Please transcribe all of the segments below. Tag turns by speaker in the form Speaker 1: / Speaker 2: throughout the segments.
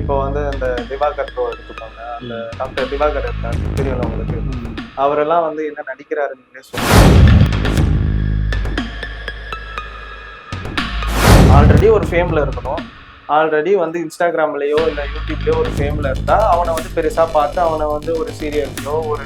Speaker 1: இப்போ வந்து அந்த திவாகர் ப்ரோ எடுத்துக்கோங்க. அந்த டாக்டர் திவாகர் இருக்கார். தெரியும்ல உங்களுக்கு? அவரெல்லாம் வந்து என்ன நடிக்கிறாரு நீங்களே சொல்லுங்க. ஆல்ரெடி ஒரு ஃபேம்ல இருக்கணும். ஆல்ரெடி வந்து இன்ஸ்டாகிராம்லயோ இல்லை யூடியூப்லயோ ஒரு ஃபேம்ல இருந்தா அவனை வந்து பெருசா பார்த்து அவனை வந்து ஒரு சீரியல்லையோ ஒரு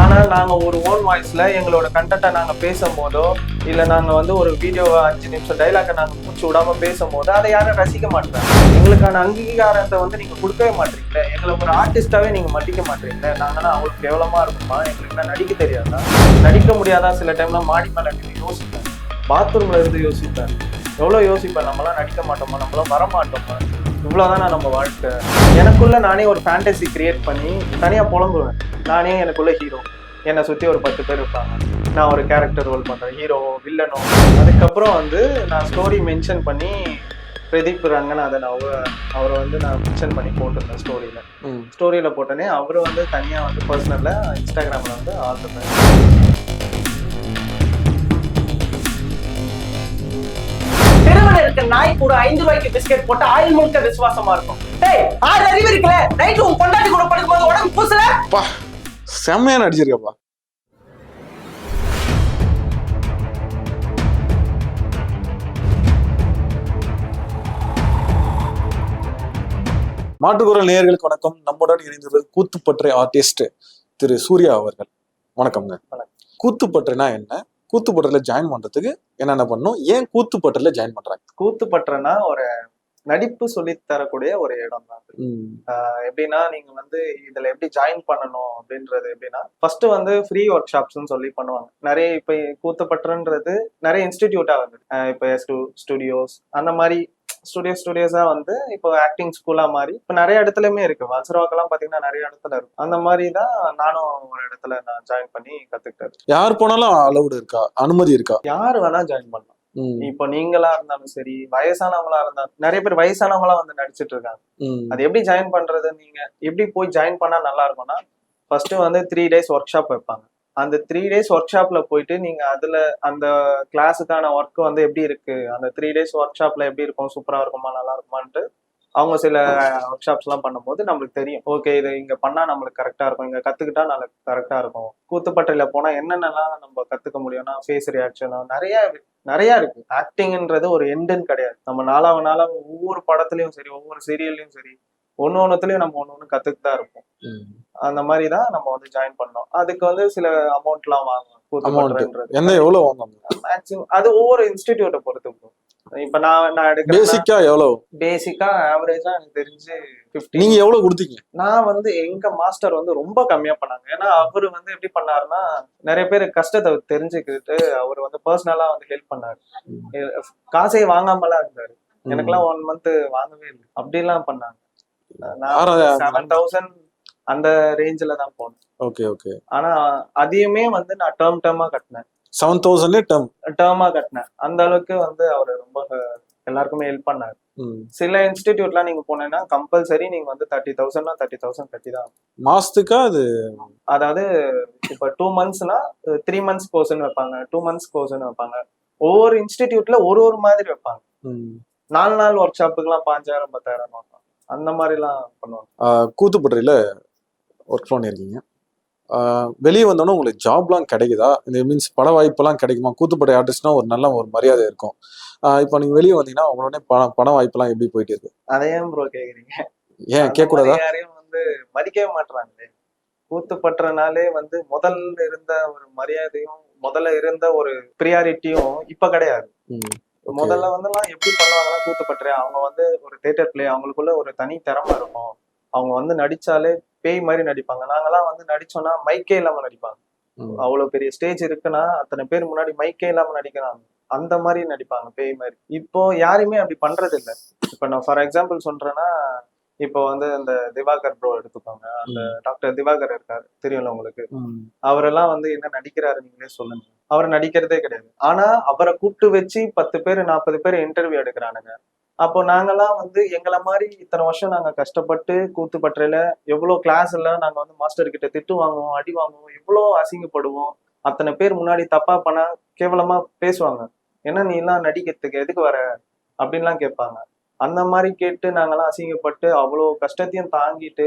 Speaker 1: ஆனால் நாங்கள் ஒரு ஓன் வாய்ஸில் எங்களோட கண்டென்ட்டை நாங்கள் பேசும்போதோ இல்லை நாங்கள் வந்து ஒரு வீடியோவை அஞ்சு நிமிஷம் டைலாக்கை நாங்கள் மூச்சு விடாமல் பேசும்போது அதை யாரும் ரசிக்க மாட்டாங்க எங்களுக்கான அங்கீகாரத்தை வந்து நீங்கள் கொடுக்கவே மாட்டீங்களே எங்களை ஒரு ஆர்டிஸ்ட்டாகவே நீங்கள் மதிக்க மாட்டீங்களே நாங்கள்னா அவங்களுக்கு கேவலமாக இருக்குமா? எங்களுக்கு என்ன நடிக்க தெரியாதா? நடிக்க முடியாதா? சில டைம்ல மாடி மேலே நின்னு யோசிப்பேன். பாத்ரூமில் இருந்து யோசிப்பேன். எவ்வளோ யோசிப்பேன்? நம்மளாம் நடிக்க மாட்டோமா? நம்மளாம் வர மாட்டோமா இவ்வளோதானா நம்ம வாழ்க்கை? எனக்குள்ள நானே ஒரு ஃபேண்டசி கிரியேட் பண்ணி தனியாக புலம்புவேன். நானே எனக்குள்ள ஹீரோ என்னை சுற்றி ஒரு பத்து பேர் இருப்பாங்க. நான் ஒரு கேரக்டர் ரோல் பண்ணுறேன் ஹீரோ வில்லனோ அதுக்கப்புறம் வந்து நான் ஸ்டோரி மென்ஷன் பண்ணி பிரதீப் ரங்கநாதன் அவ அவரை வந்து நான் மென்ஷன் பண்ணி போட்டிருந்தேன் ஸ்டோரியில் ஸ்டோரியில் போட்டோன்னே அவர் வந்து தனியாக வந்து பர்சனலில் இன்ஸ்டாகிராமில் வந்து ஆல்ரெடி
Speaker 2: தெருவில் இருக்க நாய் கூட ஐந்து ரூபாய்க்கு பிஸ்கெட் போட்டு ஆயில் முழுக்க விசுவாசமா இருக்கும். டேய் ஆறு அறிவு இருக்குல்ல? நைட்டு உன் பொண்டாட்டி கூட படுக்கும்போது உடம்பு பூசல?
Speaker 3: அப்பா செம்மையா நடிச்சிருக்கப்பா மாட்டுக்குரல் நேயர்களுக்கு வணக்கம். நம்முடன் இணைந்துள்ளது கூத்துப்பற்றை ஆர்டிஸ்ட் திரு சூர்யா அவர்கள். வணக்கம்ங்க.
Speaker 1: வணக்கம்.
Speaker 3: கூத்துப்பற்றைனா என்ன? கூத்துப்பற்றையில ஜாயின் பண்றதுக்கு என்னென்ன பண்ணும் ஏன் கூத்துப்பற்றையில ஜாயின் பண்றாங்க?
Speaker 1: கூத்துப்பற்றனா ஒரு நடிப்பு சொல்லித் தரக்கூடிய ஒரு இடம் தான் எப்படின்னா நீங்க வந்து இதுல எப்படி ஜாயின் பண்ணணும் அப்படின்றது எப்படின்னா ஃபர்ஸ்ட் வந்து ஃப்ரீ ஒர்க் ஷாப்ஸ்னு சொல்லி பண்ணுவாங்க. நிறைய இப்ப கூத்துப்பற்றுன்றது நிறைய இன்ஸ்டிடியூட்டா வந்து இப்ப ஸ்டுடியோஸ் அந்த மாதிரி ஸ்டுடியோ ஸ்டுடியோஸா வந்து இப்போ ஆக்டிங் ஸ்கூலா மாதிரி இப்போ நிறைய இடத்துலயுமே இருக்கு. வல்சராக்கெல்லாம் பாத்தீங்கன்னா நிறைய இடத்துல இருக்கும் அந்த மாதிரி தான் நானும் இடத்துல நான் ஜாயின் பண்ணி கத்துக்கிட்டது.
Speaker 3: யார் போனாலும் அலவுடு இருக்கா? அனுமதி இருக்கா?
Speaker 1: யார் வேணா ஜாயின் பண்ணலாம். இப்போ நீங்களா இருந்தாலும் சரி வயசானவங்களா இருந்தாலும் நிறைய பேர் வயசானவங்களா வந்து நடிச்சிட்டு இருக்காங்க. அது எப்படி ஜாயின் பண்றது? நீங்க எப்படி போய் ஜாயின் பண்ணா நல்லா இருக்கும்னா ஃபர்ஸ்ட் வந்து த்ரீ டேஸ் ஒர்க் ஷாப் வைப்பாங்க. அந்த த்ரீ டேஸ் ஒர்க் ஷாப்ல போயிட்டு நீங்க அதுல அந்த கிளாஸுக்கான ஒர்க் வந்து எப்படி இருக்கு? அந்த த்ரீ டேஸ் ஒர்க் ஷாப்ல எப்படி இருக்கும்? சூப்பரா இருக்குமா? நல்லா இருக்குமான்ட்டு அவங்க சில ஒர்க் ஷாப்ஸ் எல்லாம் பண்ணும்போது நம்மளுக்கு தெரியும். ஓகே இது இங்க பண்ணா நம்மளுக்கு கரெக்டா இருக்கும். இங்க கத்துக்கிட்டா நம்மளுக்கு கரெக்டா இருக்கும். கூத்துப்பட்டையில போனா என்னென்னலாம் நம்ம கத்துக்க முடியும்னா ஃபேஸ் ரியாக்ஷன் நிறைய நிறைய இருக்கு. ஆக்டிங்ன்றது ஒரு எண்டுன்னு கிடையாது. நம்ம நாளாக நாளாக ஒவ்வொரு படத்துலயும் சரி ஒவ்வொரு சீரியல்லையும் சரி ஒண்ணு ஒண்ணுத்துலயும் நம்ம ஒண்ணு ஒண்ணு கத்துட்டு தான் இருப்போம். அந்த மாதிரி தான் நம்ம வந்து ஜாயின் பண்ணோம். அதுக்கு வந்து சில அமௌண்ட்லாம் கூத்துப்பட்டுன்றது
Speaker 3: என்ன எவ்வளவு வாங்க
Speaker 1: மேக்ஸிமம் அது ஒவ்வொரு இன்ஸ்டிடியூட்டை பொறுத்து. இப்ப நான் நான் எடுக்கிறேன்
Speaker 3: பேசிக்கா எவ்வளவு?
Speaker 1: பேசிக்கா ஆவரேஜா எனக்கு தெரிஞ்சு பிப்டி
Speaker 3: நீங்க எவ்வளவு கொடுத்தீங்க?
Speaker 1: நான் வந்து எங்க மாஸ்டர் வந்து ரொம்ப கம்மியா பண்ணாங்க. ஏன்னா அவரு வந்து எப்படி பண்ணாருன்னா நிறைய பேர் கஷ்டத்தை தெரிஞ்சுக்கிட்டு அவர் வந்து பர்சனலா வந்து ஹெல்ப் பண்ணாரு. காசே வாங்காமலாம் இருந்தாரு. எனக்கெல்லாம் ஒன் மந்த் வாங்கவே இல்லை. அப்படிலாம் பண்ணாங்க. நான் செவன் தௌசண்ட் அந்த ரேஞ்சில தான் போனேன்.
Speaker 3: Okay okay.
Speaker 1: ஆனா அதையுமே வந்து நான் டேர்ம் டேர்மா கட்டினேன்.
Speaker 3: செவன் தௌசண்ட்ல டேர்ம்
Speaker 1: டேர்மா கட்டினேன். அந்த அளவுக்கு வந்து அவர் ரொம்ப எல்லாருக்குமே ஹெல்ப் பண்ணாரு. சில இன்ஸ்டிடியூட்லாம் நீங்க போனீங்கன்னா கம்பல்சரி நீங்க வந்து தேர்ட்டி தௌசண்ட்னா தேர்ட்டி தௌசண்ட் கட்டி தான்.
Speaker 3: மாசத்துக்கா அது?
Speaker 1: அதாவது இப்போ டூ மந்த்ஸ்னா த்ரீ மந்த்ஸ் கோர்ஸ்னு வைப்பாங்க. டூ மந்த்ஸ் கோர்ஸ்னு வைப்பாங்க. ஒவ்வொரு இன்ஸ்டிடியூட்ல ஒரு ஒரு மாதிரி வைப்பாங்க. நாலு நாள் ஒர்க் ஷாப்புக்குலாம் பாஞ்சாயிரம் பத்தாயிரம் அந்த மாதிரிலாம் பண்ணுவாங்க.
Speaker 3: ஆஹ், கூத்துப்பட்றையில ஒர்க் பண்ணியிருக்கீங்க வெளியே வந்தோன்னே உங்களுக்கு ஜாப்லாம் கிடைக்குதா? இந்த மீன்ஸ் பட வாய்ப்பெல்லாம் கிடைக்குமா? கூத்துப்பட்டை ஆர்டிஸ்ட்னா ஒரு நல்ல ஒரு மரியாதை இருக்கும். இப்போ நீங்க வெளியே வந்தீங்கன்னா உடனே பண பண வாய்ப்பெல்லாம் எப்படி போயிட்டு இருக்கு?
Speaker 1: அதை ஏன் ப்ரோ கேக்குறீங்க?
Speaker 3: ஏன்
Speaker 1: அந்த
Speaker 3: கேட்கக்கூடாதா?
Speaker 1: யாரையும் வந்து மதிக்கவே மாட்றாங்களே. கூத்துப்பற்றனாலே வந்து முதல்ல இருந்த ஒரு மரியாதையும் முதல்ல இருந்த ஒரு ப்ரியாரிட்டியும் இப்ப கிடையாது. முதல்ல வந்துலாம் எப்படி பண்ணுவாங்கன்னா கூத்துப்பற்று அவங்க வந்து ஒரு தேட்டர் பிளே அவங்களுக்குள்ள ஒரு தனி திறமை இருக்கும். அவங்க வந்து நடிச்சாலே பேய் மாதிரி நடிப்பாங்க. நாங்கெல்லாம் வந்து நடிச்சோம்னா மைக்கே இல்லாம நடிப்பாங்க. அவ்வளவு பெரிய ஸ்டேஜ் இருக்குன்னா அத்தனை பேர் முன்னாடி மைக்கே இல்லாம நடிக்கிறாங்க. அந்த மாதிரி நடிப்பாங்க பேய் மாதிரி. இப்போ யாருமே அப்படி பண்றது இல்ல இப்ப நான் ஃபார் எக்ஸாம்பிள் சொல்றேன்னா இப்போ வந்து இந்த திவாகர் ப்ரோ எடுத்துக்கோங்க. அந்த டாக்டர் திவாகர் இருக்காரு. தெரியும்ல உங்களுக்கு? அவரெல்லாம் வந்து என்ன நடிக்கிறாரு நீங்களே சொல்லுங்க. அவர் நடிக்கிறதே கிடையாது. ஆனா அவரை கூப்பிட்டு வச்சு பத்து பேர் நாற்பது பேர் இன்டர்வியூ எடுக்கிறானுங்க. அப்போ நாங்கெல்லாம் வந்து எங்களை மாதிரி இத்தனை வருஷம் நாங்க கஷ்டப்பட்டு கூத்துப்பற்றையில எவ்வளவு கிளாஸ் எல்லாம் நாங்க வந்து மாஸ்டர் கிட்ட திட்டு வாங்குவோம் அடி வாங்குவோம் எவ்வளவு அசிங்கப்படுவோம் அத்தனை பேர் முன்னாடி தப்பா பண்ணா கேவலமா பேசுவாங்க. ஏன்னா நீ எல்லாம் நடிக்கிறதுக்கு எதுக்கு வர? அப்படின்லாம் கேட்பாங்க. அந்த மாதிரி கேட்டு நாங்கெல்லாம் அசிங்கப்பட்டு அவ்வளோ கஷ்டத்தையும் தாங்கிட்டு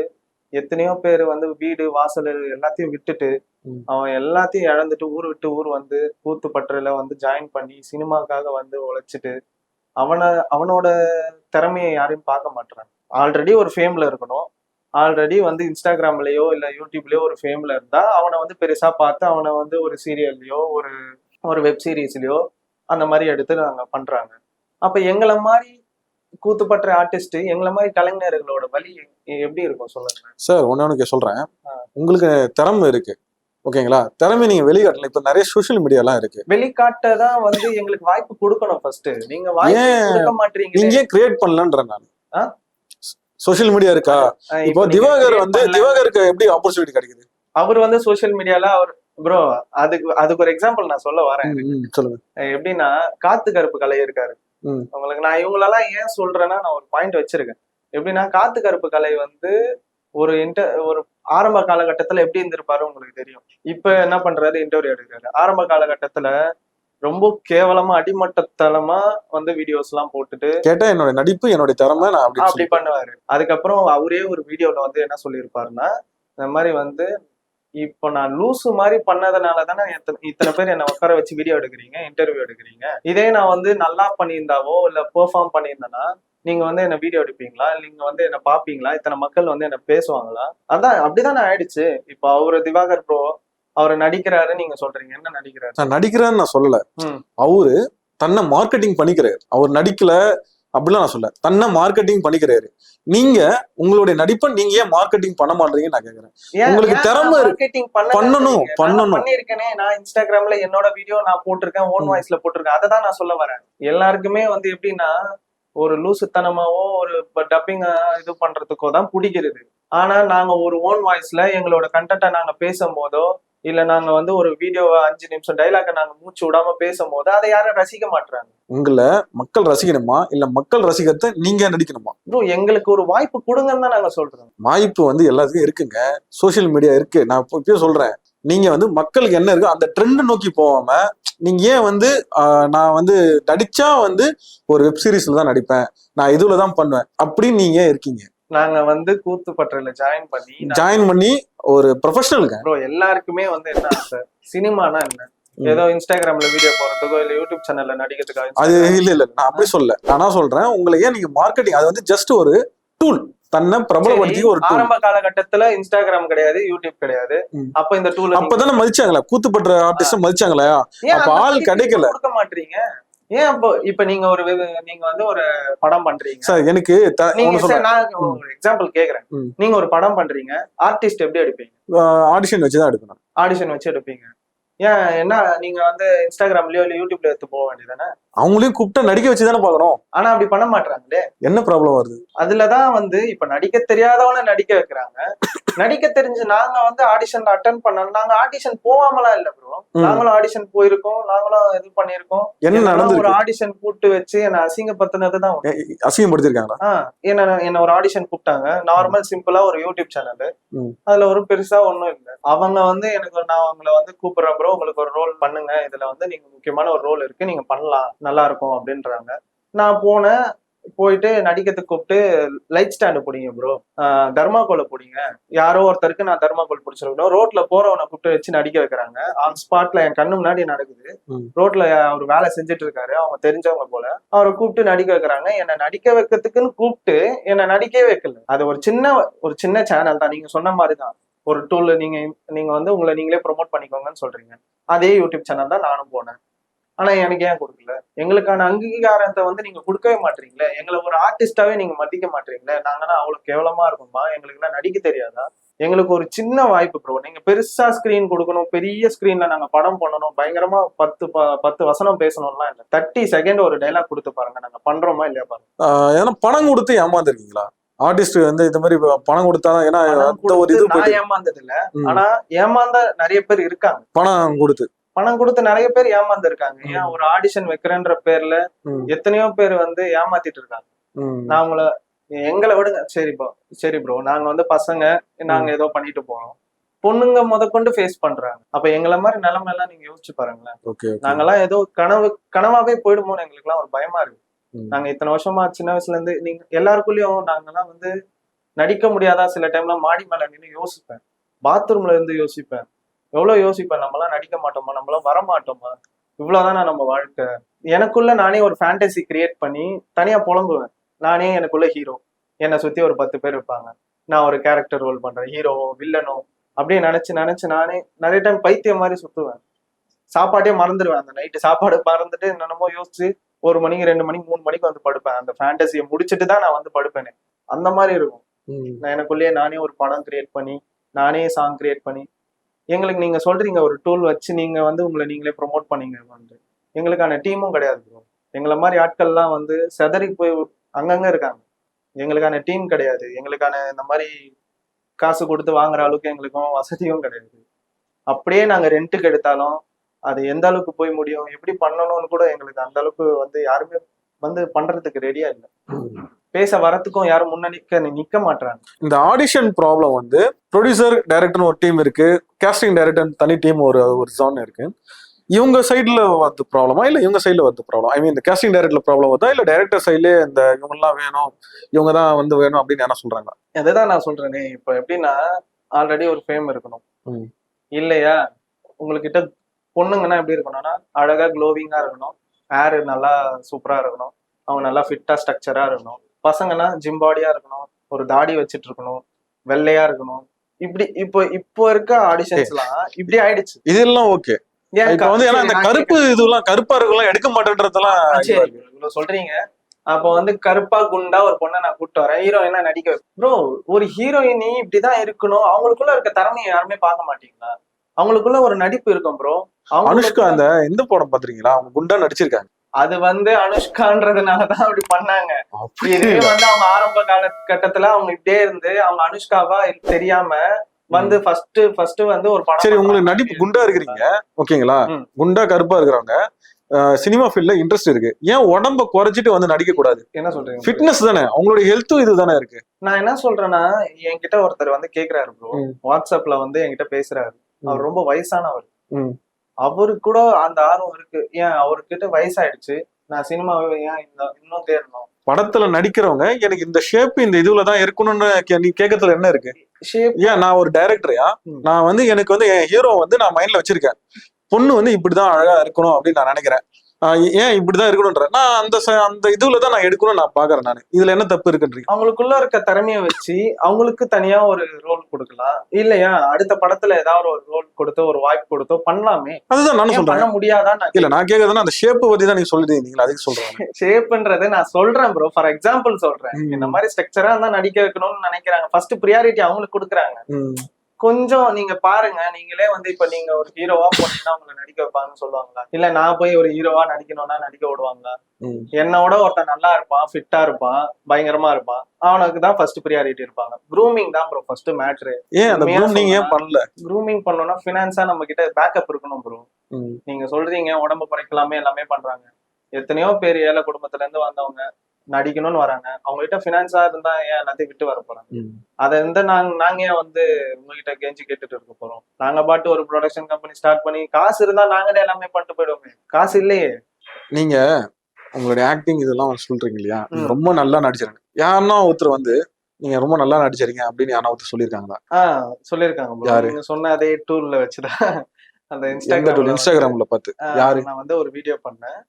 Speaker 1: எத்தனையோ பேர் வந்து வீடு வாசல் எல்லாத்தையும் விட்டுட்டு. அவன் எல்லாத்தையும் இழந்துட்டு ஊர் விட்டு ஊர் வந்து கூத்துப்பட்டுல வந்து ஜாயின் பண்ணி சினிமாக்காக வந்து உழைச்சிட்டு அவனை அவனோட திறமையை யாரையும் பார்க்க மாட்டான் ஆல்ரெடி ஒரு ஃபேம்ல இருக்கணும். ஆல்ரெடி வந்து இன்ஸ்டாகிராம்லயோ இல்ல யூடியூப்லயோ ஒரு ஃபேம்ல இருந்தா அவனை வந்து பெருசா பார்த்து அவனை வந்து ஒரு சீரியல்லையோ ஒரு ஒரு வெப் சீரிஸ்லயோ அந்த மாதிரி எடுத்து நாங்க பண்றாங்க. அப்ப எங்களை மாதிரி கூத்துப்பற்ற ஆர்டிஸ்ட் எங்களை மாதிரி கலைஞர்களோட வழி எப்படி இருக்கும் சொல்லுங்க
Speaker 3: சார் ஒன்னு சொல்றேன். உங்களுக்கு திறமை இருக்கு. ஓகேங்களா? திறமை நீங்க வெளிக்காட்டல இப்ப நிறைய சோஷியல் மீடியாலாம் இருக்கு.
Speaker 1: வெளிக்காட்ட தான் வந்து எங்களுக்கு வாய்ப்பு கொடுக்கணும் ஃபர்ஸ்ட் நீங்க கொடுக்க மாட்டீங்க
Speaker 3: நீங்க கிரியேட் பண்ணலன்ற நான்.
Speaker 1: ஆ?
Speaker 3: சோஷியல் மீடியா இருக்கா? இப்போ திவாகர் வந்து திவாகருக்கு எப்படி ஆப்பர்ச்சுனிட்டி கிடைக்குது?
Speaker 1: அவர் வந்து சோஷியல் மீடியால அவர் ப்ரோ அதுக்கு அதுக்கு ஒரு எக்ஸாம்பிள் நான் சொல்ல வரேன்.
Speaker 3: சொல்லுங்க.
Speaker 1: எப்படின்னா காத்து கருப்பு கலை இருக்காரு. உங்களுக்கு நான் இவங்களெல்லாம் ஏன் சொல்றேன்னா நான் ஒரு பாயிண்ட் வச்சிருக்கேன். எப்படின்னா காத்து கருப்பு கலை வந்து ஒரு இன்டர் ஒரு ஆரம்ப காலகட்டத்துல எப்படி இருந்திருப்பாரு உங்களுக்கு தெரியும்? இப்ப என்ன பண்றாரு? இன்டர்வியூ எடுக்கிறாரு. ஆரம்ப காலகட்டத்துல ரொம்ப கேவலமா அடிமட்டத்தலமா வந்து வீடியோஸ் எல்லாம் போட்டுட்டு
Speaker 3: கேட்டா என்னோட நடிப்பு என்னோட திறமை நான் அப்படி
Speaker 1: பண்ணுவாரு. அதுக்கப்புறம் அவரே ஒரு வீடியோல வந்து என்ன சொல்லியிருப்பாருன்னா இந்த மாதிரி வந்து இப்போ நான் லூசு மாதிரி பண்ணதுனால தானே இத்தனை பேர் என்னை உட்கார வச்சு வீடியோ எடுக்கிறீங்க இன்டர்வியூ எடுக்கிறீங்க. இதே நான் வந்து நல்லா பண்ணியிருந்தாவோ இல்ல பெர்ஃபார்ம் பண்ணியிருந்தேன்னா நீங்க வந்து என்ன வீடியோ எடுப்பீங்களா? நீங்க வந்து என்ன பாப்பீங்களா? இத்தனை மக்கள் வந்து என்ன பேசுவாங்களா? அதான் அப்படிதான் ஆயிடுச்சு. இப்போ அவரு திவாகர் ப்ரோ அவர் நடிக்கிறாரு நீங்க சொல்றீங்க. என்ன நடிக்கிறாரு?
Speaker 3: நான் நடிக்கிறேன்னு நான் சொல்லல. அவரு தன்னை மார்க்கெட்டிங் பண்ணிக்கிறாரு. அவர் நடிக்கல அப்படிலாம் நான் சொல்ல தன்னை மார்க்கெட்டிங் பண்ணிக்கிறாரு. நீங்க உங்களுடைய நடிப்பை நீங்க ஏன் மார்க்கெட்டிங் பண்ண மாட்டீங்கன்னு நான் கேக்குறேன். உங்களுக்கு திறமை
Speaker 1: பண்ணல?
Speaker 3: பண்ணணும், பண்ணணும்.
Speaker 1: பண்ணியிருக்கேனே. நான் இன்ஸ்டாகிராம்ல என்னோட வீடியோ நான் போட்டிருக்கேன் ஓன். வாய்ஸ்ல போட்டிருக்கேன். அதை தான் நான் சொல்ல வரேன். எல்லாருக்குமே வந்து எப்படின்னா ஒரு லூசுத்தனமாவோ ஒரு டப்பிங் இது பண்றதுக்கோ தான் பிடிக்கிறது. ஆனா நாங்க ஒரு ஓன் வாய்ஸ்ல எங்களோட கண்டென்ட்டை நாங்க பேசும்போதோ இல்ல நாங்க வந்து ஒரு வீடியோவை அஞ்சு நிமிஷம் டைலாக நாங்க மூச்சு விடாம பேசும்போது அதை யாரும் ரசிக்க மாட்டாங்க
Speaker 3: உங்களை மக்கள் ரசிக்கணுமா? இல்ல மக்கள் ரசிக்கிறத நீங்க நடிக்கணுமா?
Speaker 1: ப்ரோ எங்களுக்கு ஒரு வாய்ப்பு கொடுங்கன்னு தான் நாங்க சொல்றோம்.
Speaker 3: வாய்ப்பு வந்து எல்லாத்துக்கும் இருக்குங்க. சோஷியல் மீடியா இருக்கு. நான் இப்போ இப்பயே சொல்றேன். நீங்க வந்து மக்களுக்கு என்ன இருக்கு அந்த ட்ரெண்ட் நோக்கி போகாம நீங்க ஏன் வந்து நான் வந்து நடிச்சா வந்து ஒரு வெப் சீரிஸ்ல தான் நடிப்பேன். நான் இதுல தான் பண்ணுவேன். அப்படின்னு நீங்க இருக்கீங்க?
Speaker 1: நாங்க வந்து கூத்துப்பட்டுல ஜாயின் பண்ணி
Speaker 3: ஜாயின் பண்ணி ஒரு ப்ரொஃபஷனலுங்க
Speaker 1: ப்ரோ எல்லாருக்குமே வந்து என்ன ஆசை? சினிமானா என்ன. ஏதோ இன்ஸ்டாகிராம்ல வீடியோ போறதுக்கோ இல்ல யூடியூப் சேனல்ல நடிக்கிறதுக்கோ
Speaker 3: அது இல்ல இல்ல நான் அப்படி சொல்லல. நான் சொல்றேன் உங்களை ஏன் நீங்க மார்க்கெட்டிங் அது வந்து ஜஸ்ட் ஒரு டூல் தன்னை பிரபலப்படுத்தி ஒரு
Speaker 1: ஆரம்ப காலகட்டத்துல இன்ஸ்டாகிராம் கிடையாது யூடியூப் கிடையாது. அப்ப இந்த டூல்
Speaker 3: அப்பதானே மதிச்சாங்களா? கூத்துப்பட்ட ஆர்டிஸ்ட் மதிச்சாங்களா? அப்ப ஆள் கிடைக்கல.
Speaker 1: கொடுக்க மாட்டீங்க? ஏன் அப்போ இப்ப நீங்க ஒரு நீங்க வந்து ஒரு படம் பண்றீங்க.
Speaker 3: சார் எனக்கு
Speaker 1: நீங்க நான் ஒரு எக்ஸாம்பிள் கேக்குறேன். நீங்க ஒரு படம் பண்றீங்க ஆர்டிஸ்ட் எப்படி எடுப்பீங்க?
Speaker 3: ஆடிஷன் வச்சுதான் எடுக்கணும்.
Speaker 1: ஆடிஷன் வச்சு எடுப்பீங்க. ஏன் என்ன நீங்க வந்து இன்ஸ்டாகிராம்லயோ இல்ல யூடியூப்ல எடுத்து போக வேண்டியதானே
Speaker 3: அவங்களையும் கூப்பிட்டா நடிக்க வச்சு தானே பாக்குறோம்
Speaker 1: ஆனா அப்படி பண்ண மாட்டாங்களே
Speaker 3: என்ன ப்ராப்ளம் வருது?
Speaker 1: அதுலதான் வந்து இப்ப நடிக்க தெரியாதவன நடிக்க வைக்கிறாங்க. நடிக்க தெரிஞ்சு நாங்க வந்து ஆடிஷன்ல அட்டன் பண்ணோம் நாங்க ஆடிஷன் போகாமலாம் இல்ல ப்ரோ. நாங்களும் ஆடிஷன் போயிருக்கோம். நாங்களும் இது பண்ணிருக்கோம்
Speaker 3: என்ன
Speaker 1: ஒரு ஆடிஷன் கூப்பிட்டு வச்சு என்ன.
Speaker 3: எ- அசிங்கப்படுத்திருக்காங்களா
Speaker 1: ஆஹ் என்ன என்ன ஒரு ஆடிஷன் கூப்பிட்டாங்க. நார்மல் சிம்பிளா ஒரு யூடியூப் சேனல். அதுல ஒரு பெருசா ஒண்ணும் இல்ல. அவங்க வந்து எனக்கு நான் அவங்கள வந்து கூப்பிடுறேன் ப்ரோ உங்களுக்கு ஒரு ரோல் பண்ணுங்க. இதுல வந்து நீங்க முக்கியமான ஒரு ரோல் இருக்கு. நீங்க பண்ணலாம். நல்லா இருக்கும் அப்படின்றாங்க. நான் போனேன். போயிட்டு நடிக்கிறதுக்கு கூப்பிட்டு லைட் ஸ்டாண்டு பிடிங்க ப்ரோ தர்மாகோலை பிடிங்க. யாரோ ஒருத்தருக்கு நான் தர்மாகோல் பிடிச்சிருக்கணும். ரோட்ல போறவனை கூப்பிட்டு வச்சு நடிக்க வைக்கிறாங்க. ஆன் ஸ்பாட்ல என் கண்ணு முன்னாடி நடக்குது. ரோட்ல அவர் வேலை செஞ்சுட்டு இருக்காரு அவங்க தெரிஞ்சவங்க போல. அவரை கூப்பிட்டு நடிக்க வைக்கிறாங்க. என்னை நடிக்க வைக்கிறதுக்குன்னு கூப்பிட்டு என்னை நடிக்கவே வைக்கல. அது ஒரு சின்ன ஒரு சின்ன சேனல் தான். நீங்க சொன்ன மாதிரி தான் ஒரு டூல் நீங்க நீங்க வந்து உங்களை நீங்களே ப்ரோமோட் பண்ணிக்கோங்கன்னு சொல்றீங்க. அதே யூடியூப் சேனல் தான் நானும் போனேன். ஆனா எனக்கு ஏன் கொடுக்கல? எங்களுக்கான அங்கீகாரத்தை வந்து நீங்க கொடுக்கவே மாட்டீங்களே? எங்களை ஒரு ஆர்டிஸ்டாவே நீங்க மதிக்க மாட்டீங்களே? நாங்கன்னா அவ்வளவு கேவலமா இருக்குமா? எங்களுக்கு நடிக்க தெரியாதா? எங்களுக்கு ஒரு சின்ன வாய்ப்பு ப்ரோ நீங்க பெருசா ஸ்கிரீன் கொடுக்கணும். பெரிய ஸ்கிரீன்ல நாங்க படம் பண்ணணும். பயங்கரமா பத்து பத்து வசனம் பேசணும்லாம் இல்ல. தேர்ட்டி செகண்ட் ஒரு டைலாக் கொடுத்து பாருங்க. நாங்க பண்றோமா இல்லையா பாருங்க.
Speaker 3: ஏன்னா பணம் கொடுத்து ஏமாந்துருக்கீங்களா? ஆர்டிஸ்ட் வந்து இந்த மாதிரி பணம் கொடுத்தா ஏன்னா ஒரு இது
Speaker 1: ஏமாந்தது இல்ல. ஆனா ஏமாந்த நிறைய பேர் இருக்காங்க.
Speaker 3: பணம் கொடுத்து.
Speaker 1: பணம் கொடுத்து நிறைய பேர் ஏமாந்து இருக்காங்க
Speaker 3: ம்.
Speaker 1: ஏன் ஒரு ஆடிஷன் வைக்கிறேன்ற பேர்ல. எத்தனையோ பேர் வந்து ஏமாத்திட்டு இருக்காங்க. நான் உங்களை எங்களை விடுங்க. சரி ப்ரோ சரி ப்ரோ நாங்க வந்து பசங்க நாங்க ஏதோ பண்ணிட்டு போறோம். பொண்ணுங்க முதற்கொண்டு ஃபேஸ் பண்றாங்க. அப்ப எங்களை மாதிரி நிலைமை எல்லாம் நீங்க யோசிச்சு பாருங்களேன். நாங்கெல்லாம் ஏதோ கனவு கனவாவே போயிடுமோன்னு எங்களுக்கு எல்லாம் ஒரு பயமா இருக்கு. நாங்க இத்தனை வருஷமா சின்ன வயசுல இருந்து நீங்க எல்லாருக்குள்ளயும் நாங்கெல்லாம் வந்து நடிக்க முடியாதா சில டைம்ல மாடி மேல நின்று யோசிப்பேன். பாத்ரூம்ல இருந்து யோசிப்பேன். எவ்வளவு யோசிப்பேன் நம்மளாம் நடிக்க மாட்டோமா? நம்மளாம் வர மாட்டோமா இவ்வளவுதானா நம்ம வாழ்க்கை? எனக்குள்ள நானே ஒரு ஃபேண்டசி கிரியேட் பண்ணி தனியா புலம்புவேன். நானே எனக்குள்ள ஹீரோ என்னை சுத்தி ஒரு பத்து பேர் இருப்பாங்க. நான் ஒரு கேரக்டர் ரோல் பண்றேன். ஹீரோ வில்லனோ அப்படியே நினைச்சு நினைச்சு நானே நிறைய டைம் பைத்தியம் மாதிரி சுத்துவேன். சாப்பாட்டே மறந்துடுவேன் அந்த நைட்டு சாப்பாடு மறந்துட்டு என்னென்னமோ யோசிச்சு ஒரு மணிக்கு ரெண்டு மணிக்கு மூணு மணிக்கு வந்து படுப்பேன். அந்த ஃபேண்டசியை முடிச்சுட்டு தான் நான் வந்து படுப்பேனே. அந்த மாதிரி இருக்கும். நான் எனக்குள்ளேயே நானே ஒரு படம் கிரியேட் பண்ணி நானே சாங் கிரியேட் பண்ணி எங்களுக்கு நீங்க சொல்றீங்க ஒரு டூல் வச்சு நீங்க வந்து உங்களை நீங்களே ப்ரொமோட் பண்ணீங்க எங்களுக்கான டீமும் கிடையாது ப்ரோ எங்களை மாதிரி ஆட்கள்லாம் வந்து செதறி போய் அங்கங்க இருக்காங்க. எங்களுக்கான டீம் கிடையாது. எங்களுக்கான இந்த மாதிரி காசு கொடுத்து வாங்குற அளவுக்கு எங்களுக்கும் வசதியும் கிடையாது. அப்படியே நாங்க ரெண்ட்டுக்கு எடுத்தாலும் அது எந்த அளவுக்கு போய் முடியும் எப்படி பண்ணணும்னு கூட எங்களுக்கு அந்த அளவுக்கு வந்து யாருமே வந்து பண்றதுக்கு ரெடியா இல்லை. பேச வரத்துக்கும் யாரும் முன்ன நிக்க நிக்க மாட்டாங்க
Speaker 3: இந்த ஆடிஷன் ப்ராப்ளம் வந்து ப்ரொடியூசர் டைரக்டர்னு ஒரு டீம் இருக்கு. கேஸ்டிங் டைரக்டர் தனி டீம் ஒரு ஒரு ஜோன் இருக்கு. இவங்க சைடுல வந்து ப்ராப்ளமா இல்ல இவங்க சைடுல வந்து ப்ராப்ளம் ஐ மீன் இந்த கேஸ்டிங் டைரக்டர்ல ப்ராப்ளம் வருதா? இல்ல டைரக்டர் சைட்லயே இந்த இவங்கெல்லாம் வேணும் இவங்க தான் வந்து வேணும் அப்படின்னு என்ன சொல்றாங்க
Speaker 1: அதுதான் நான் சொல்றேனே. இப்போ எப்படின்னா ஆல்ரெடி ஒரு ஃபேம் இருக்கணும். இல்லையா? உங்ககிட்ட பொண்ணுங்கன்னா எப்படி இருக்கணும்னா அழகா க்ளோவிங்கா இருக்கணும். ஹேர் நல்லா சூப்பரா இருக்கணும். அவங்க நல்லா ஃபிட்டா ஸ்ட்ரக்சரா இருக்கணும். பசங்கன்னா ஜிம் பாடியா இருக்கணும் ஒரு தாடி வச்சிட்டு இருக்கணும் வெள்ளையா இருக்கணும். இப்படி இப்போ இப்போ இருக்க ஆடிஷன்ஸ்லாம் இப்படி ஆயிடுச்சு.
Speaker 3: இதெல்லாம் ஓகே இப்ப வந்து ஏன்னா இந்த கருப்பு இதெல்லாம் கருப்பா இருக்கலாம் எடுக்க மாட்டேன்றதெல்லாம்
Speaker 1: சொல்றீங்க. அப்போ வந்து கருப்பா குண்டா ஒரு பொண்ணை நான் கூப்பிட்டு வரேன். ஹீரோயினா நடிக்க ப்ரோ ஒரு ஹீரோயினி இப்படிதான் இருக்கணும். அவங்களுக்குள்ள இருக்க திறமையை யாருமே பார்க்க மாட்டீங்களா? அவங்களுக்குள்ள ஒரு நடிப்பு இருக்கும் ப்ரோ
Speaker 3: அனுஷ்கா அந்த எந்த படம் பாத்திருக்கீங்களா? அவங்க குண்டா நடிச்சிருக்காங்க.
Speaker 1: அது வந்து அனுஷ்கான்றதுனாலதான் அப்படி பண்ணாங்க. இதே வந்து அவங்க ஆரம்ப காலகட்டத்துல அவங்க இப்படியே இருந்து அவங்க அனுஷ்காவா தெரியாம வந்து ஃபர்ஸ்ட் ஃபர்ஸ்ட் வந்து ஒரு படம்
Speaker 3: சரி உங்களுக்கு. நடிப்பு குண்டா இருக்கிறீங்க. ஓகேங்களா. குண்டா கருப்பா இருக்கிறவங்க. சினிமா ஃபீல்ட்ல இன்ட்ரெஸ்ட் இருக்கு. ஏன் உடம்ப குறைச்சிட்டு வந்து நடிக்க கூடாது
Speaker 1: என்ன சொல்றீங்க?
Speaker 3: ஃபிட்னஸ் தானே. அவங்களுடைய ஹெல்த்தும் இது தானே இருக்கு.
Speaker 1: நான் என்ன சொல்றேன்னா என்கிட்ட ஒருத்தர் வந்து கேக்குறாரு ப்ரோ. வாட்ஸ்அப்ல வந்து என்கிட்ட பேசுறாரு. அவர் ரொம்ப வயசானவர். அவருக்கு கூட அந்த ஆர்வம் இருக்கு. ஏன்? அவர்கிட்ட வயசாயிடுச்சு. நான் சினிமாவை ஏன் இன்னும் தேடணும்?
Speaker 3: படத்துல நடிக்கிறவங்க எனக்கு இந்த ஷேப் இந்த இதுல தான் இருக்கணும்னு நீ கேட்கறதுல என்ன இருக்கு?
Speaker 1: ஷேப்
Speaker 3: ஏன்? நான் ஒரு டைரக்டரையா. நான் வந்து எனக்கு வந்து என் ஹீரோ வந்து நான் மைண்ட்ல வச்சிருக்கேன். பொண்ணு வந்து இப்படிதான் அழகா இருக்கணும் அப்படின்னு நான் நினைக்கிறேன். ஏன் இப்படிதான் இருக்கணும்ன்ற? நான் அந்த அந்த இதுல தான் நான் எடுக்கணும்னு நான் பாக்குறேன் நான். இதுல என்ன தப்பு இருக்குன்றீங்க?
Speaker 1: அவங்களுக்குள்ள இருக்க திறமையை வச்சு அவங்களுக்கு தனியா ஒரு ரோல் கொடுக்கலாம். இல்லையா? அடுத்த படத்துல ஏதாவது ஒரு ரோல் கொடுத்தோ ஒரு வாய்ப்பு கொடுத்தோ பண்ணலாமே.
Speaker 3: அதுதான்
Speaker 1: ஏன்
Speaker 3: சொல்றேன்.
Speaker 1: பண்ண முடியாதான் நான்
Speaker 3: இல்ல நான் கேக்குறதுன்னா அந்த ஷேப் பத்தி தான் நீங்க சொல்லிருந்தீங்க அதுக்கு சொல்றேன்
Speaker 1: ஷேப்ன்றது நான் சொல்றேன் ப்ரோ ஃபார் எக்ஸாம்பிள் சொல்றேன். இந்த மாதிரி ஸ்ட்ரக்சரா இருந்தா நடிக்க வைக்கணும்னு நினைக்கிறாங்க. ஃபர்ஸ்ட் ப்ரியாரிட்டி அவங்களுக்கு கொடுக்குறாங்க. கொஞ்சம் நீங்க பாருங்க. நீங்களே வந்து இப்ப நீங்க ஒரு ஹீரோவா போனீங்கன்னா உங்களை நடிக்க வைப்பாங்கன்னு சொல்லுவாங்களா? இல்ல நான் போய் ஒரு ஹீரோவா நடிக்கணும்னா நடிக்க விடுவாங்களா. என்னோட ஒருத்தன் நல்லா இருப்பான் ஃபிட்டா இருப்பான் பயங்கரமா இருப்பான். அவனுக்கு தான் ஃபர்ஸ்ட் ப்ரியாரிட்டி இருப்பாங்க. க்ரூமிங் தான் ப்ரோ ஃபர்ஸ்ட் மேட்ரு
Speaker 3: ஏன் அந்த ஏன் பண்ணல?
Speaker 1: க்ரூமிங் பண்ணணும்னா ஃபினான்ஸா நம்ம கிட்ட பேக்கப் இருக்கணும் ப்ரோ. நீங்க சொல்றீங்க உடம்பு குறைக்கலாமே எல்லாமே பண்றாங்க. எத்தனையோ பேர் ஏழை குடும்பத்துல இருந்து வந்தவங்க நடிக்கணும்னு வராங்க அவங்க கிட்ட ஃபினான்ஸா இருந்தா ஏன் எல்லாத்தையும் விட்டு வர போறாங்க. அதை வந்து நாங்க நாங்க ஏன் வந்து உங்ககிட்ட கெஞ்சி கேட்டுட்டு இருக்க போறோம் நாங்க பாட்டு ஒரு ப்ரொடக்ஷன் கம்பெனி ஸ்டார்ட் பண்ணி காசு இருந்தா நாங்களே எல்லாமே பண்ணிட்டு போயிடுவோமே காசு இல்லையே
Speaker 3: நீங்க உங்களுடைய ஆக்டிங் இதெல்லாம் சொல்றீங்க இல்லையா. ரொம்ப நல்லா நடிச்சிருங்க யாருன்னா ஒருத்தர் வந்து நீங்க ரொம்ப நல்லா நடிச்சிருங்க அப்படின்னு யாரா ஒருத்தர் சொல்லியிருக்காங்களா
Speaker 1: சொல்லியிருக்காங்க.
Speaker 3: யாரு?
Speaker 1: சொன்ன அதே டூல்ல வச்சுதான் அந்த இன்ஸ்டாகிராம்?
Speaker 3: இன்ஸ்டாகிராம்ல பார்த்து யாரு
Speaker 1: நான் வந்து ஒரு வீடியோ பண்ணேன்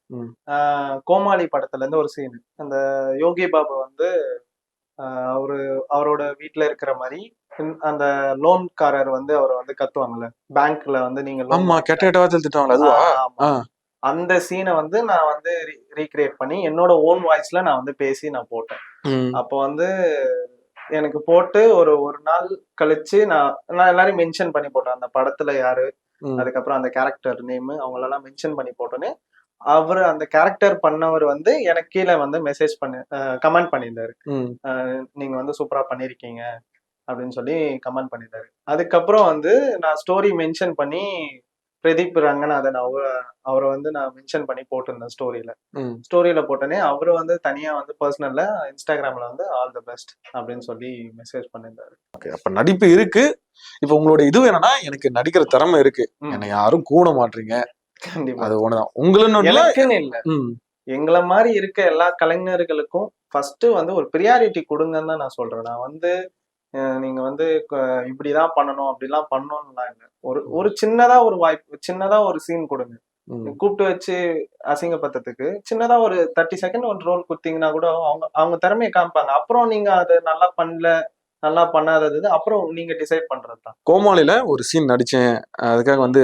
Speaker 1: கோமாளி படத்துல இருந்து ஒரு சீன் அந்த யோகி பாபு வந்து அவரு அவரோட வீட்ல இருக்கிற மாதிரி அந்த லோன்காரர் வந்து அவரை வந்து கத்துவாங்கல்ல பேங்க்ல வந்து நீங்க
Speaker 3: ஆமா கெட்ட கெட்ட வார்த்தை திட்டுவாங்களா.
Speaker 1: அந்த சீனை வந்து நான் வந்து ரீக்ரியேட் பண்ணி என்னோட ஓன் வாய்ஸ்ல நான் வந்து பேசி நான் போட்டேன். அப்போ வந்து எனக்கு போட்டு ஒரு ஒரு நாள் கழிச்சு நான் நான் எல்லாரையும் மென்ஷன் பண்ணி போட்டேன் அந்த படத்துல யாரு. அதுக்கப்புறம் அந்த கேரக்டர் நேம் அவங்களெல்லாம் மென்ஷன் பண்ணி போட்டோன்னே அவர் அந்த கேரக்டர் பண்ணவர் வந்து எனக்கு கீழே வந்து மெசேஜ் பண்ணி கமெண்ட் பண்ணியிருந்தாரு. நீங்க வந்து சூப்பரா பண்ணிருக்கீங்க அப்படின்னு சொல்லி கமெண்ட் பண்ணியிருந்தாரு. அதுக்கப்புறம் வந்து நான் ஸ்டோரி மென்ஷன் பண்ணி பிரதீப் ரங்கநாதன் அவர் அவரை வந்து நான் மென்ஷன் பண்ணி போட்டிருந்தேன் ஸ்டோரியில. ஸ்டோரியில போட்டோன்னே அவரு வந்து தனியா வந்து பர்சனல்ல இன்ஸ்டாகிராம்ல வந்து ஆல் தி பெஸ்ட் அப்படின்னு சொல்லி மெசேஜ் பண்ணியிருந்தாரு.
Speaker 3: Okay, அப்ப நடிப்பு இருக்கு. இப்ப உங்களோட இது என்னன்னா எனக்கு நடிக்கிற திறமை இருக்கு. என்னை யாரும் கூட மாட்டீங்க
Speaker 1: கண்டிப்பா.
Speaker 3: அது ஒண்ணுதான். உங்களுன்னு இல்ல.
Speaker 1: எங்களை மாதிரி இருக்க எல்லா கலைஞர்களுக்கும் ஃபர்ஸ்ட் வந்து ஒரு ப்ரியாரிட்டி கொடுங்கன்னு தான் நான் சொல்றேன். நான் வந்து நீங்க வந்து இப்படிதான் பண்ணணும் அப்படிலாம் பண்ணணும்லாம் இல்லை. ஒரு ஒரு சின்னதா ஒரு வாய்ப்பு சின்னதா ஒரு சீன் கொடுங்க. கூப்பிட்டு வச்சு அசிங்கப்படுத்துறதுக்கு சின்னதா ஒரு தேர்ட்டி செகண்ட் ஒரு ரோல் கொடுத்தீங்கன்னா கூட அவங்க அவங்க திறமையை காமிப்பாங்க. அப்புறம் நீங்க அதை நல்லா பண்ணல நல்லா பண்ணாதது அப்புறம் நீங்க டிசைட் பண்றது தான்.
Speaker 3: கோமாளியில ஒரு சீன் நடிச்சேன். அதுக்காக வந்து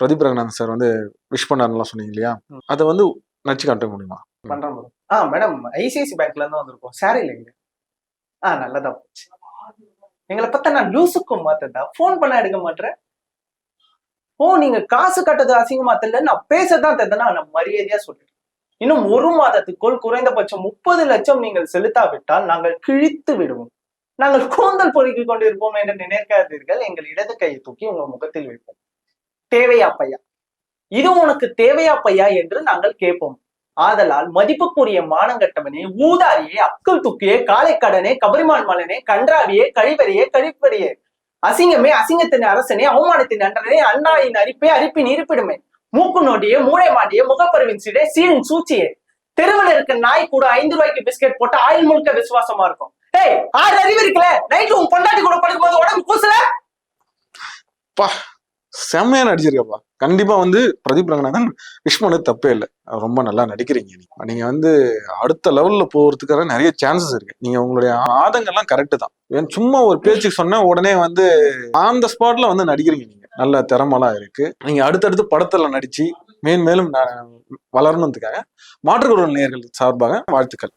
Speaker 3: பிரதீப் ரங்கநாதன் சார் வந்து விஷ் பண்ணாருலாம் சொன்னீங்க இல்லையா. அதை வந்து நடிச்சு காட்ட முடியுமா?
Speaker 1: பண்றேன். ஆ மேடம் ஐசிஐசி பேங்க்ல இருந்து வந்திருக்கோம். சாரி இல்லைங்க ஆ நல்லதா போச்சு. எங்களை பார்த்தா நான் லூசுக்கும் மாத்ததா ஃபோன் பண்ண எடுக்க மாட்டேன் ஓ நீங்க காசு கட்டது அசிங்கமா தெரியல. நான் பேசதான் தெரிந்தனா நான் மரியாதையா சொல்றேன். இன்னும் ஒரு மாதத்துக்குள் குறைந்தபட்சம் முப்பது லட்சம் நீங்கள் செலுத்தாவிட்டால் நாங்கள் கிழித்து விடுவோம். நாங்கள் கூந்தல் பொறுக்கிக் கொண்டிருப்போம் என்று நினைக்காதீர்கள். எங்கள் இடது கையை தூக்கி உங்கள் முகத்தில் வைப்போம். தேவையா பையா? இது உனக்கு தேவையா பையா என்று நாங்கள் கேட்போம். ஆதலால் மதிப்புக்குரிய மானங்கட்டவனே ஊதாரியே அக்குள் துக்கியே காளைக்கடனே கபரிமான் மலனே கன்றாவியே கழிவறையே கழிப்பறியே. அசிங்கமே அசிங்கத்தின் அரசனே அவமானத்தின் அன்றனே அண்ணாயின் அரிப்பே அரிப்பின் இருப்பிடுமே. மூக்கு நோண்டியே மூளை மாட்டியே முகப்பருவின் சீடே சீரின் சூழ்ச்சியே தெருவில் இருக்க நாய் கூட ஐந்து ரூபாய்க்கு பிஸ்கெட் போட்டு ஆயில் முழுக்க விசுவாசமா இருக்கும். ஏய் ஆறு அறிவு இருக்குல்ல? நைட்டு உன் பொண்டாட்டி கூட படுக்கும்போது உடம்பு கூசல?
Speaker 3: செம்மையா நடிச்சிருக்கப்பா. கண்டிப்பா வந்து பிரதீப் ரங்கநாதன் விஷ் பண்ணது தப்பே இல்லை. ரொம்ப நல்லா நடிக்கிறீங்க நீங்க நீங்க வந்து அடுத்த லெவல்ல போறதுக்காக நிறைய சான்சஸ் இருக்கு. நீங்க உங்களுடைய ஆதங்கெல்லாம் கரெக்டு தான். ஏன் சும்மா ஒரு பேச்சுக்கு சொன்னா உடனே வந்து ஆன் த ஸ்பாட்ல வந்து நடிக்கிறீங்க நீங்க. நல்ல திறமெல்லாம் இருக்கு. நீங்க அடுத்தடுத்து படத்துல நடிச்சு மேன்மேலும் வளரணுன்றதுக்காக மாற்றுக்குறவர்கள் நேர்கள் சார்பாக வாழ்த்துக்கள்.